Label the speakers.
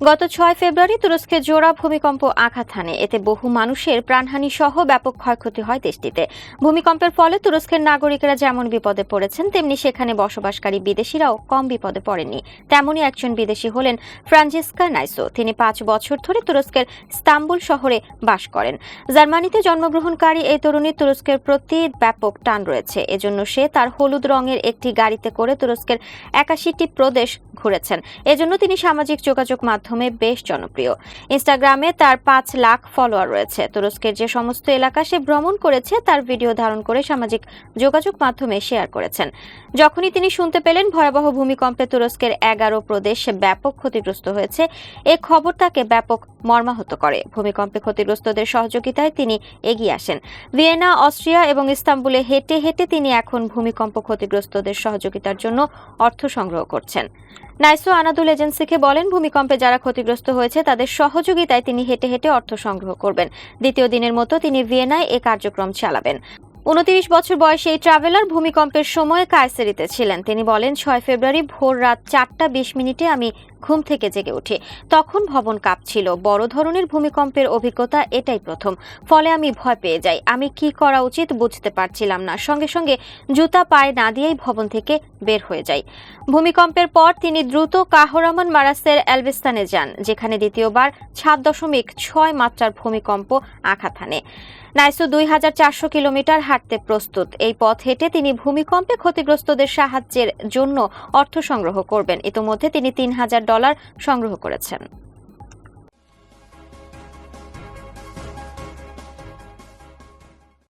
Speaker 1: গত ছয় ফেব্রুয়ারি তুরস্কে জোড়া ভূমিকম্প আঘাত হানে। এতে বহু মানুষের প্রাণহানি সহ ব্যাপক ক্ষয়ক্ষতি হয় দেশটিতে। ভূমিকম্পের ফলে তুরস্কের নাগরিকেরা যেমন বিপদে পড়েছেন, তেমনি সেখানে বসবাসকারী বিদেশিরাও কম বিপদে পড়েননি তেমনই একজন বিদেশি হলেন ফ্রাঞ্জিস্কা নাইসো। তিনি পাঁচ বছর ধরে তুরস্কের ইস্তাম্বুল শহরে বাস করেন। জার্মানিতে জন্মগ্রহণকারী এই তরুণী তুরস্কের প্রতি ব্যাপক টান রয়েছে। এজন্য সে তার হলুদ রঙের একটি গাড়িতে করে তুরস্কের একাশিটি প্রদেশ ঘুরেছেন। এজন্য তিনি সামাজিক যোগাযোগ মাধ্যমে বেশ জনপ্রিয়। ইনস্টাগ্রামে তার পাঁচ লাখ ফলোয়ার রয়েছে। তুরস্কের যে সমস্ত এলাকা সে ভ্রমণ করেছে, তার ভিডিও ধারণ করে সামাজিক যোগাযোগ মাধ্যমে শেয়ার করেছেন। যখনই তিনি শুনতে পেলেন ভয়াবহ ভূমিকম্পে তুরস্কের এগারো প্রদেশ ব্যাপক ক্ষতিগ্রস্ত হয়েছে, এ খবর তাকে ব্যাপক মর্মাহত করে। ভূমিকম্পে ক্ষতিগ্রস্তদের সহযোগিতায় তিনি এগিয়ে আসেন। ভিয়েনা, অস্ট্রিয়া এবং ইস্তাম্বুলে হেঁটে হেঁটে তিনি এখন ভূমিকম্প ক্ষতিগ্রস্তদের সহযোগিতার জন্য অর্থ সংগ্রহ করছেন। নাইসো আনাদুল এজেন্সিকে বলেন, ভূমিকম্পে যারা ক্ষতিগ্রস্ত হয়েছে, তাদের সহযোগিতায় তিনি হেঁটে হেঁটে অর্থ সংগ্রহ করবেন। দ্বিতীয় দিনের মতো তিনি ভিয়েনায় এ কার্যক্রম চালাবেন। উনত্রিশ বছর বয়সী এই ট্রাভেলার ভূমিকম্পের সময় কায়সেরিতে ছিলেন। তিনি বলেন, ছয় ফেব্রুয়ারি ভোর রাত চারটা বিশ মিনিটে আমি ঘুম থেকে জেগে উঠি। তখন ভবন কাঁপছিল। বড় ধরনের ভূমিকম্পের অভিজ্ঞতা এটাই প্রথম। ফলে আমি ভয় পেয়ে যাই। আমি কি করা উচিত বুঝতে পারছিলাম না। সঙ্গে সঙ্গে জুতা পায়ে না দিয়েই ভবন থেকে বের হয়ে যাই। ভূমিকম্পের পর তিনি দ্রুত কাহরামান মারাসের এলবিস্তানে যান, যেখানে দ্বিতীয়বার সাত দশমিক ছয় মাত্রার ভূমিকম্প আঘাত হানে। নাইসো দুই হাজার চারশো কিলোমিটার হাঁটতে প্রস্তুত। এই পথ হেঁটে তিনি ভূমিকম্পে ক্ষতিগ্রস্তদের সাহায্যের জন্য অর্থ সংগ্রহ করবেন। ইতোমধ্যে তিনি তিন হাজার ডলার সংগ্রহ করেছেন।